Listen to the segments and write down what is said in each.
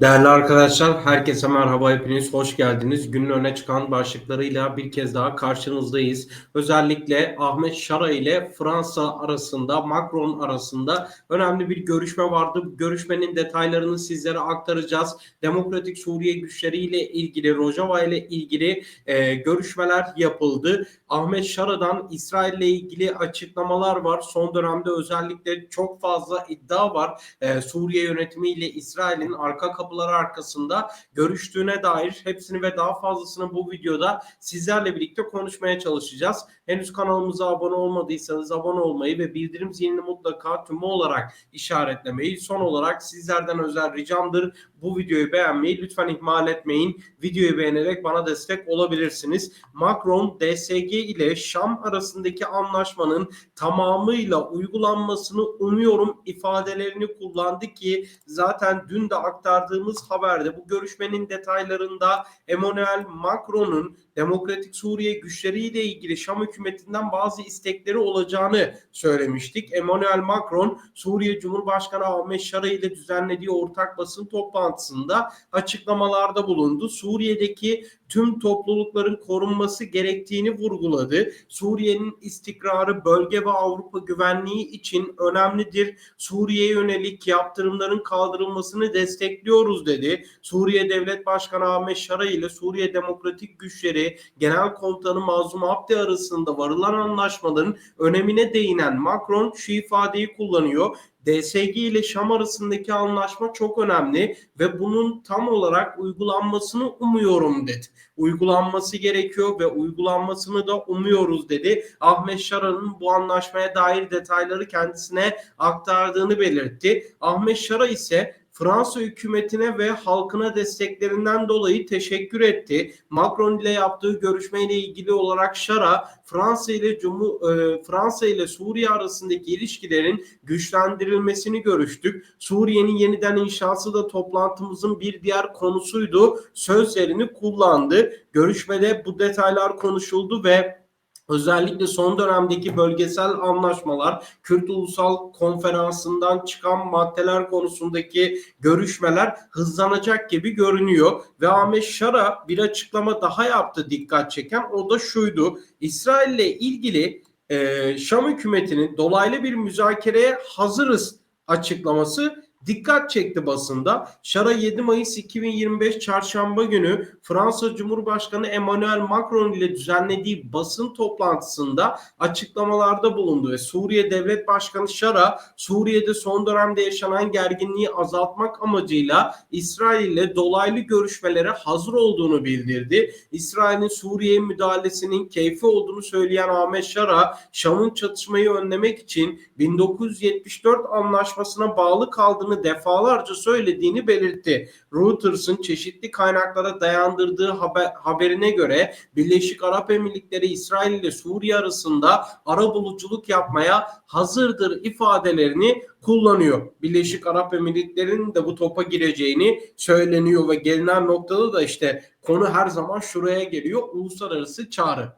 Değerli arkadaşlar, herkese merhaba, hepiniz hoş geldiniz. Günün öne çıkan başlıklarıyla bir kez daha karşınızdayız. Özellikle Ahmet Şara ile Fransa arasında, Macron arasında önemli bir görüşme vardı. Bu görüşmenin detaylarını sizlere aktaracağız. Demokratik Suriye güçleri ile ilgili, Rojava ile ilgili e, görüşmeler yapıldı. Ahmet Şara'dan İsrail ile ilgili açıklamalar var. Son dönemde özellikle çok fazla iddia var. E, Suriye yönetimi ile İsrail'in arka kapıları arkasında görüştüğüne dair hepsini ve daha fazlasını bu videoda sizlerle birlikte konuşmaya çalışacağız. Henüz kanalımıza abone olmadıysanız abone olmayı ve bildirim zilini mutlaka tümü olarak işaretlemeyi son olarak sizlerden özel ricamdır. Bu videoyu beğenmeyi lütfen ihmal etmeyin. Videoyu beğenerek bana destek olabilirsiniz. Macron DSG ile Şam arasındaki anlaşmanın tamamıyla uygulanmasını umuyorum ifadelerini kullandı ki zaten dün de aktardığımız haberde bu görüşmenin detaylarında Emmanuel Macron'un Demokratik Suriye güçleriyle ilgili Şam hükümetinden bazı istekleri olacağını söylemiştik. Emmanuel Macron Suriye Cumhurbaşkanı Ahmet Şara ile düzenlediği ortak basın toplantısında açıklamalarda bulundu. Suriye'deki tüm toplulukların korunması gerektiğini vurguladı. Suriye'nin istikrarı, bölge ve Avrupa güvenliği için önemlidir. Suriye'ye yönelik yaptırımların kaldırılmasını destekliyoruz dedi. Suriye Devlet Başkanı Ahmet Şara ile Suriye Demokratik Güçleri Genel Komutanı Mazlum Abdi arasında varılan anlaşmaların önemine değinen Macron şu ifadeyi kullanıyor. DSG ile Şam arasındaki anlaşma çok önemli ve bunun tam olarak uygulanmasını umuyorum dedi. Uygulanması gerekiyor ve uygulanmasını da umuyoruz dedi. Ahmet Şara'nın bu anlaşmaya dair detayları kendisine aktardığını belirtti. Ahmet Şara ise Fransa hükümetine ve halkına desteklerinden dolayı teşekkür etti. Macron ile yaptığı görüşmeyle ilgili olarak Şara Fransa ile Cumhur e, Fransa ile Suriye arasındaki ilişkilerin güçlendirilmesini görüştük. Suriye'nin yeniden inşası da toplantımızın bir diğer konusuydu. Sözlerini kullandı. Görüşmede bu detaylar konuşuldu ve Özellikle son dönemdeki bölgesel anlaşmalar, Kürt Ulusal Konferansı'ndan çıkan maddeler konusundaki görüşmeler hızlanacak gibi görünüyor. Ve Ahmet Şara bir açıklama daha yaptı dikkat çeken. O da şuydu. İsrail ile ilgili e, Şam hükümetinin dolaylı bir müzakereye hazırız açıklaması dikkat çekti basında. Şara 7 Mayıs 2025 çarşamba günü Fransa Cumhurbaşkanı Emmanuel Macron ile düzenlediği basın toplantısında açıklamalarda bulundu ve Suriye Devlet Başkanı Şara Suriye'de son dönemde yaşanan gerginliği azaltmak amacıyla İsrail ile dolaylı görüşmelere hazır olduğunu bildirdi. İsrail'in Suriye müdahalesinin keyfi olduğunu söyleyen Ahmet Şara, Şam'ın çatışmayı önlemek için 1974 anlaşmasına bağlı kaldığını yaptığını defalarca söylediğini belirtti. Reuters'ın çeşitli kaynaklara dayandırdığı haber, haberine göre Birleşik Arap Emirlikleri İsrail ile Suriye arasında ara buluculuk yapmaya hazırdır ifadelerini kullanıyor. Birleşik Arap Emirlikleri'nin de bu topa gireceğini söyleniyor ve gelinen noktada da işte konu her zaman şuraya geliyor. Uluslararası çağrı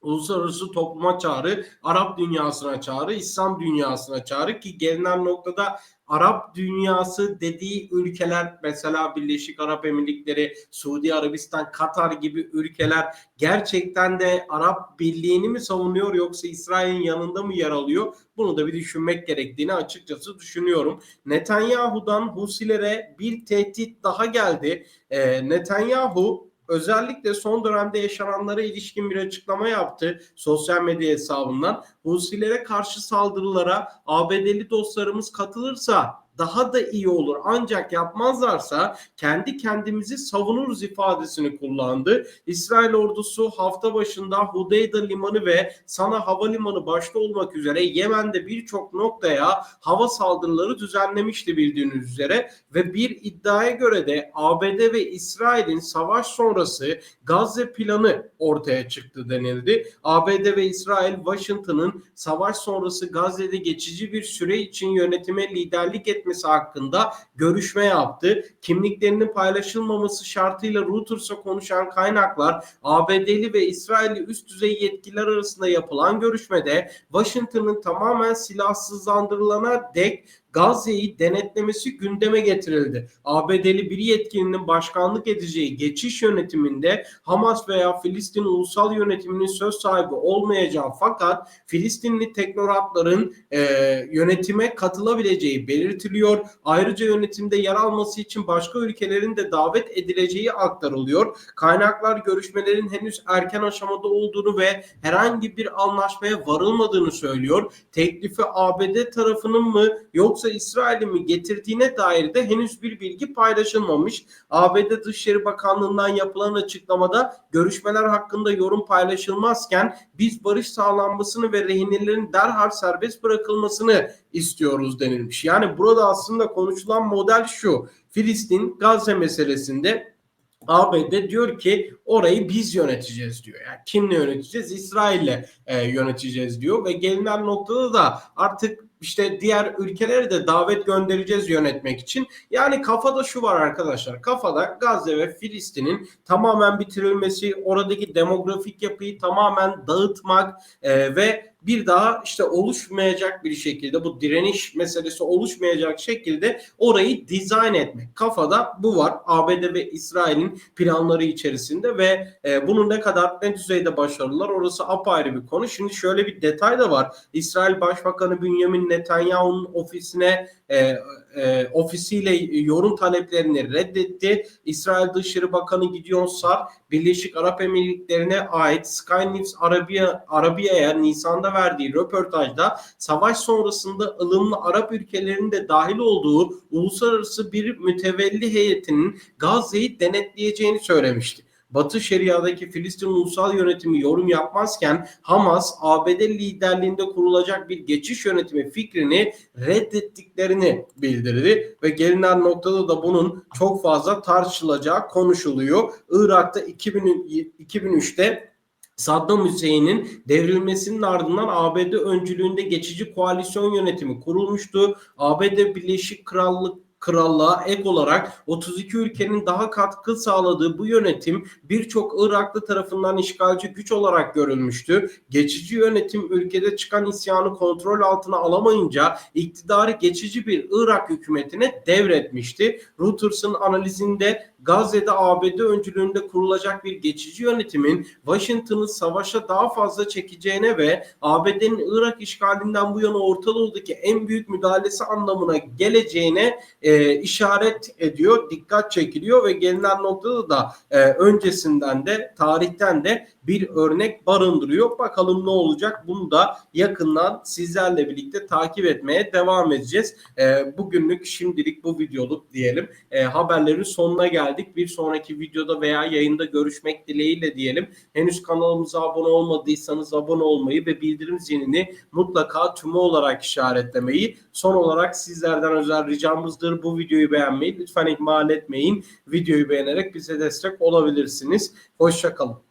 uluslararası topluma çağrı, Arap dünyasına çağrı, İslam dünyasına çağrı ki gelinen noktada Arap dünyası dediği ülkeler mesela Birleşik Arap Emirlikleri, Suudi Arabistan, Katar gibi ülkeler gerçekten de Arap Birliği'ni mi savunuyor yoksa İsrail'in yanında mı yer alıyor? Bunu da bir düşünmek gerektiğini açıkçası düşünüyorum. Netanyahu'dan Husilere bir tehdit daha geldi. Ee, Netanyahu özellikle son dönemde yaşananlara ilişkin bir açıklama yaptı sosyal medya hesabından. Husilere karşı saldırılara ABD'li dostlarımız katılırsa daha da iyi olur. Ancak yapmazlarsa kendi kendimizi savunuruz ifadesini kullandı. İsrail ordusu hafta başında Hudeyda limanı ve Sana havalimanı başta olmak üzere Yemen'de birçok noktaya hava saldırıları düzenlemişti bildiğiniz üzere ve bir iddiaya göre de ABD ve İsrail'in savaş sonrası Gazze planı ortaya çıktı denildi. ABD ve İsrail Washington'ın savaş sonrası Gazze'de geçici bir süre için yönetime liderlik etmesi etmesi hakkında görüşme yaptı. Kimliklerinin paylaşılmaması şartıyla Reuters'a konuşan kaynaklar ABD'li ve İsrailli üst düzey yetkililer arasında yapılan görüşmede Washington'ın tamamen silahsızlandırılana dek Gazze'yi denetlemesi gündeme getirildi. ABD'li bir yetkilinin başkanlık edeceği geçiş yönetiminde Hamas veya Filistin ulusal yönetiminin söz sahibi olmayacağı fakat Filistinli teknokratların e, yönetime katılabileceği belirtiliyor. Ayrıca yönetimde yer alması için başka ülkelerin de davet edileceği aktarılıyor. Kaynaklar görüşmelerin henüz erken aşamada olduğunu ve herhangi bir anlaşmaya varılmadığını söylüyor. Teklifi ABD tarafının mı yoksa İsrail'in mi getirdiğine dair de henüz bir bilgi paylaşılmamış. ABD Dışişleri Bakanlığı'ndan yapılan açıklamada görüşmeler hakkında yorum paylaşılmazken biz barış sağlanmasını ve rehinelerin derhal serbest bırakılmasını istiyoruz denilmiş. Yani burada aslında konuşulan model şu. Filistin Gazze meselesinde ABD diyor ki orayı biz yöneteceğiz diyor. Yani kimle yöneteceğiz? İsrail'le e, yöneteceğiz diyor ve gelinen noktada da artık işte diğer ülkelere de davet göndereceğiz yönetmek için. Yani kafada şu var arkadaşlar. Kafada Gazze ve Filistin'in tamamen bitirilmesi, oradaki demografik yapıyı tamamen dağıtmak e, ve bir daha işte oluşmayacak bir şekilde bu direniş meselesi oluşmayacak şekilde orayı dizayn etmek. Kafada bu var. ABD ve İsrail'in planları içerisinde ve e, bunun ne kadar ne düzeyde başarılılar orası apayrı bir konu. Şimdi şöyle bir detay da var. İsrail Başbakanı Benjamin Netanyahu'nun ofisine e, e, ofisiyle yorum taleplerini reddetti. İsrail Dışişleri Bakanı Gideon Sar Birleşik Arap Emirlikleri'ne ait Sky News Arabiya Arabiya'ya Nisan'da verdiği röportajda savaş sonrasında ılımlı Arap ülkelerinin de dahil olduğu uluslararası bir mütevelli heyetinin Gazze'yi denetleyeceğini söylemişti. Batı Şeria'daki Filistin ulusal yönetimi yorum yapmazken Hamas ABD liderliğinde kurulacak bir geçiş yönetimi fikrini reddettiklerini bildirdi ve gelinen noktada da bunun çok fazla tartışılacağı konuşuluyor. Irak'ta 2000, 2003'te Saddam Hüseyin'in devrilmesinin ardından ABD öncülüğünde geçici koalisyon yönetimi kurulmuştu. ABD Birleşik Krallık krallığa ek olarak 32 ülkenin daha katkı sağladığı bu yönetim birçok Iraklı tarafından işgalci güç olarak görülmüştü. Geçici yönetim ülkede çıkan isyanı kontrol altına alamayınca iktidarı geçici bir Irak hükümetine devretmişti. Reuters'ın analizinde Gazze'de ABD öncülüğünde kurulacak bir geçici yönetimin Washington'ı savaşa daha fazla çekeceğine ve ABD'nin Irak işgalinden bu yana Orta Doğu'daki en büyük müdahalesi anlamına geleceğine e, işaret ediyor, dikkat çekiliyor ve gelinen noktada da e, öncesinden de tarihten de bir örnek barındırıyor. Bakalım ne olacak? Bunu da yakından sizlerle birlikte takip etmeye devam edeceğiz. E, bugünlük şimdilik bu videoluk diyelim. E, haberlerin sonuna geldik. Bir sonraki videoda veya yayında görüşmek dileğiyle diyelim. Henüz kanalımıza abone olmadıysanız abone olmayı ve bildirim zilini mutlaka tümü olarak işaretlemeyi. Son olarak sizlerden özel ricamızdır. Bu videoyu beğenmeyi lütfen ihmal etmeyin. Videoyu beğenerek bize destek olabilirsiniz. Hoşçakalın.